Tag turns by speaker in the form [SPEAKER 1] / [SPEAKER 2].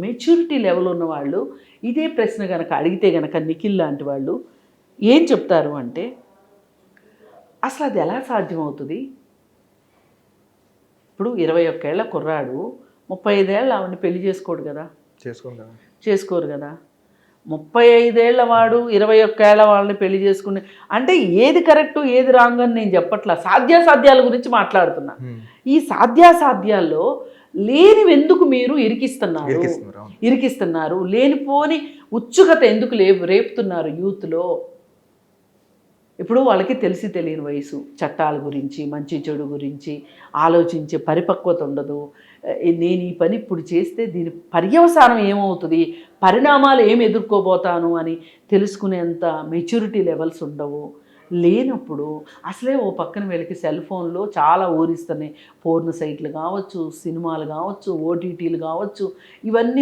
[SPEAKER 1] Maturity level ఉన్న వాళ్ళు ఇదే ప్రశ్న కనుక అడిగితే కనుక నిఖిల్ లాంటి వాళ్ళు ఏం చెప్తారు అంటే అసలు అది ఎలా సాధ్యమవుతుంది? ఇప్పుడు ఇరవై ఒక్కేళ్ళ కుర్రాడు ముప్పై ఐదేళ్ళ ఆవిడని పెళ్ళి చేసుకోడు కదా?
[SPEAKER 2] చేసుకోండి కదా.
[SPEAKER 1] చేసుకోరు కదా? ముప్పై ఐదేళ్ళ వాడు ఇరవై ఒక్కేళ్ళ వాళ్ళని పెళ్ళి చేసుకుని అంటే ఏది కరెక్టు ఏది రాంగ్ అని నేను చెప్పట్లా. సాధ్యాసాధ్యాల గురించి మాట్లాడుతున్నా. ఈ సాధ్యాసాధ్యాల్లో లేనివి ఎందుకు మీరు ఇరికిస్తున్నారు?
[SPEAKER 2] ఇరికిస్తున్నారు
[SPEAKER 1] లేనిపోని ఉత్సుకత ఎందుకు లే రేపుతున్నారు యూత్లో? ఇప్పుడు వాళ్ళకి తెలిసి తెలియని వయసు చట్టాల గురించి మంచి చెడు గురించి ఆలోచించే పరిపక్వత ఉండదు. నేను ఈ పని ఇప్పుడు చేస్తే దీని పర్యవసానం ఏమవుతుంది? పరిణామాలు ఏమి ఎదుర్కోబోతాను అని తెలుసుకునేంత మెచ్యూరిటీ లెవెల్స్ ఉండవు. లేనప్పుడు అసలే ఓ పక్కన వీళ్ళకి సెల్ ఫోన్లో చాలా ఊరిస్తున్నాయి. పోర్న్ సైట్లు కావచ్చు సినిమాలు కావచ్చు ఓటీటీలు కావచ్చు ఇవన్నీ